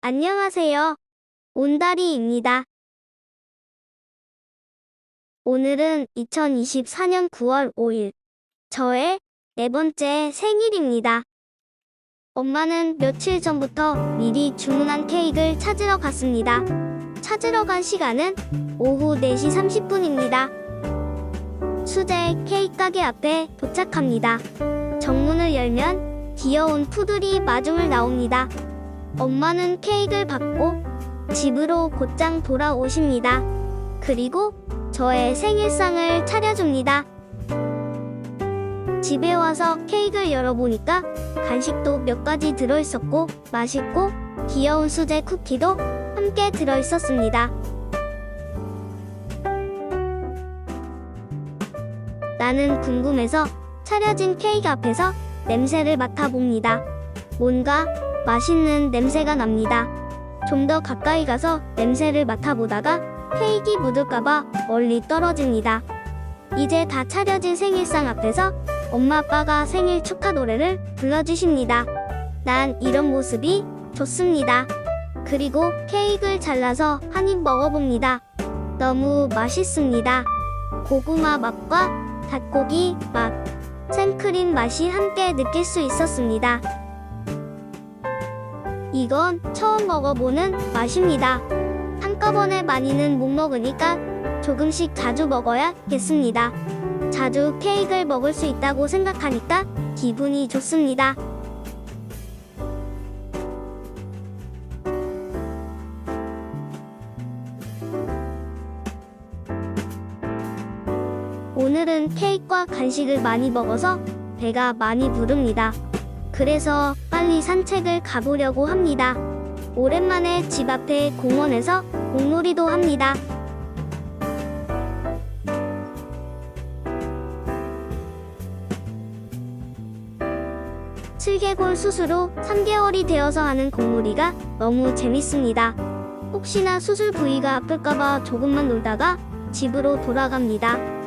안녕하세요. 온다리입니다. 오늘은 2024년 9월 5일. 저의 네 번째 생일입니다. 엄마는 며칠 전부터 미리 주문한 케이크를 찾으러 갔습니다. 찾으러 간 시간은 오후 4시 30분입니다. 수제 케이크 가게 앞에 도착합니다. 정문을 열면 귀여운 푸들이 마중을 나옵니다. 엄마는 케이크를 받고 집으로 곧장 돌아오십니다. 그리고 저의 생일상을 차려줍니다. 집에 와서 케이크를 열어보니까 간식도 몇 가지 들어있었고 맛있고 귀여운 수제 쿠키도 함께 들어있었습니다. 나는 궁금해서 차려진 케이크 앞에서 냄새를 맡아봅니다. 뭔가 맛있는 냄새가 납니다. 좀 더 가까이 가서 냄새를 맡아보다가 케이크 묻을까봐 멀리 떨어집니다. 이제 다 차려진 생일상 앞에서 엄마 아빠가 생일 축하 노래를 불러주십니다. 난 이런 모습이 좋습니다. 그리고 케이크를 잘라서 한 입 먹어봅니다. 너무 맛있습니다. 고구마 맛과 닭고기 맛, 생크림 맛이 함께 느낄 수 있었습니다. 이건 처음 먹어보는 맛입니다. 한꺼번에 많이는 못 먹으니까 조금씩 자주 먹어야겠습니다. 자주 케이크를 먹을 수 있다고 생각하니까 기분이 좋습니다. 오늘은 케이크와 간식을 많이 먹어서 배가 많이 부릅니다. 그래서 빨리 산책을 가보려고 합니다. 오랜만에 집 앞에 공원에서 공놀이도 합니다. 슬개골 수술 후 3개월이 되어서 하는 공놀이가 너무 재밌습니다. 혹시나 수술 부위가 아플까봐 조금만 놀다가 집으로 돌아갑니다.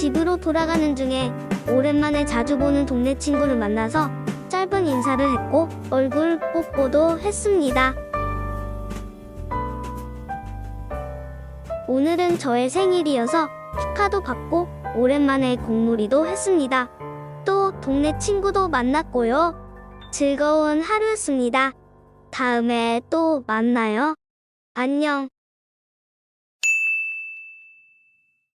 집으로 돌아가는 중에 오랜만에 자주 보는 동네 친구를 만나서 짧은 인사를 했고 얼굴 뽀뽀도 했습니다. 오늘은 저의 생일이어서 축하도 받고 오랜만에 공놀이도 했습니다. 또 동네 친구도 만났고요. 즐거운 하루였습니다. 다음에 또 만나요. 안녕.